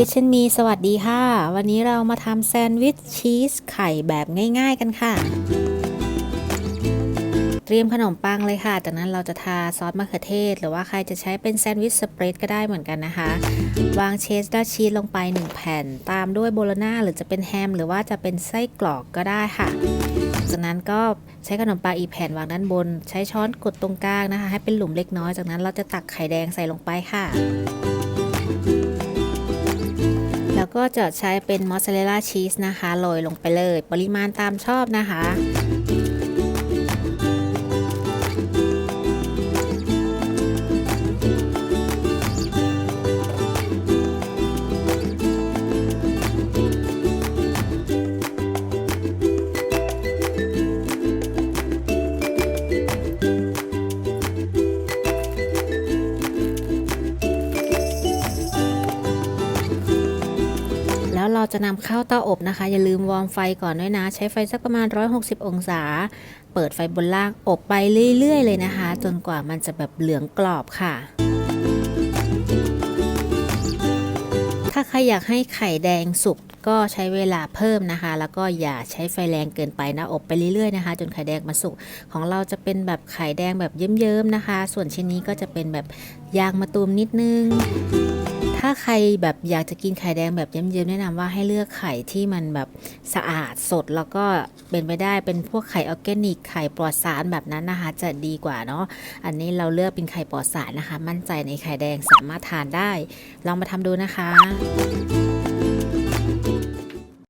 คิดเช่นมีสวัสดีค่ะ วันนี้เรามาทำแซนด์วิชชีสไข่แบบง่ายๆกันค่ะ เตรียมขนมปังเลยค่ะ จากนั้นเราจะทาซอสมะเขือเทศ หรือว่าใครจะใช้เป็นแซนด์วิชสเปรดก็ได้เหมือนกันนะคะ วางเชสดาชีสลงไป 1 แผ่น ตามด้วยโบโลน่าหรือจะเป็นแฮม หรือว่าจะเป็นไส้กรอกก็ได้ค่ะ จากนั้นก็ใช้ขนมปังอีกแผ่นวางด้านบน ใช้ช้อนกดตรงกลางนะคะ ให้เป็นหลุมเล็กน้อย จากนั้นเราจะตักไข่แดงใส่ลงไปค่ะ แล้วก็จะใช้เป็นมอสซาเรลล่าชีสนะคะโรยลงไปเลย ปริมาณตามชอบนะคะ แล้วเราจะนำเข้าเตาอบนะคะ อย่าลืมวอร์มไฟก่อนด้วยนะ ใช้ไฟสักประมาณ 160 องศา เปิดไฟบนล่างอบไปเรื่อย ๆ เลยนะคะ จนกว่ามันจะแบบเหลืองกรอบค่ะถ้าใครอยากให้ไข่แดงสุกก็ใช้เวลาเพิ่มนะคะ แล้วก็อย่าใช้ไฟแรงเกินไปนะอบไปเรื่อยๆนะคะ จนไข่แดงมาสุกของเราจะเป็นแบบไข่แดงแบบเยิ้มๆนะคะ ส่วนชิ้นนี้ก็จะเป็นแบบยางมะตูมนิดนึง ถ้าใครแบบอยากจะกินไข่แดงแบบเยิ้มๆแนะนำว่าให้เลือกไข่ที่มันแบบสะอาดสดแล้วก็เป็นไปได้เป็นพวกไข่ออร์แกนิกไข่ปลอดสารแบบนั้นนะคะ จะดีกว่าเนาะอันนี้เราเลือกเป็นไข่ปลอดสารนะคะ มั่นใจในไข่แดงสามารถทานได้ ลองมาทำดูนะคะ